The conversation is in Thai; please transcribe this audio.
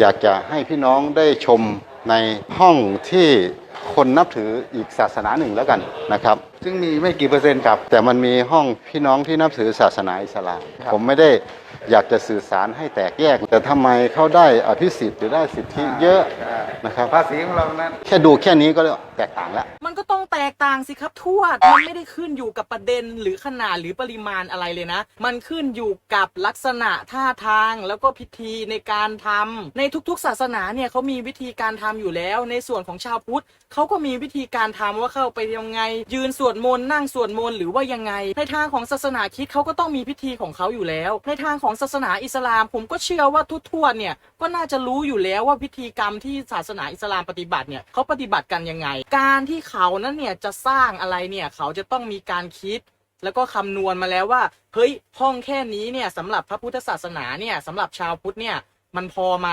อยากจะให้พี่น้องได้ชมในห้องที่คนนับถืออีกศาสนาหนึ่งแล้วกันนะครับ ซึ่งมีไม่กี่เปอร์เซ็นต์ครับ แต่มันมีห้องพี่น้องที่นับถือศาสนาอิสลามครับผมไม่ได้อยากจะสื่อสารให้แตกแยก แต่ทำไมเขาได้อภิสิทธิ์หรือได้สิทธิเยอะนะครับ ภาษีของเรานั้น แค่ดูแค่นี้ก็แตกต่างแล้ว มันก็ต้องแตกต่างสิครับทวด มันไม่ได้ขึ้นอยู่กับประเด็นหรือขนาดหรือปริมาณอะไรเลยนะ มันขึ้นอยู่กับลักษณะท่าทางแล้วก็พิธีในการทำในทุกๆ ศาสนาเนี่ยเขามีวิธีการทำอยู่แล้ว ในส่วนของชาวพุทธเขาก็มีวิธีการทำว่าเข้าไปยังไง ยืนสวดมนต์นั่งสวดมนต์หรือว่ายังไง ในทางของศาสนาคิดเขาก็ต้องมีพิธีของเขาอยู่แล้ว ในทางของศาสนาอิสลาม ผมก็เชื่อว่าทุกทวดเนี่ยก็น่าจะรู้อยู่แล้วว่าพิธีกรรมที่ศาสนาอิสลามปฏิบัติเนี่ยเขาปฏิบัติกันยังไง การที่เขานั้นเนี่ยจะสร้างอะไรเนี่ยเขาจะต้องมีการคิดแล้วก็คำนวณมาแล้วว่า เฮ้ยห้องแค่นี้เนี่ยสำหรับพระพุทธศาสนาเนี่ยสำหรับชาวพุทธเนี่ยมันพอไหม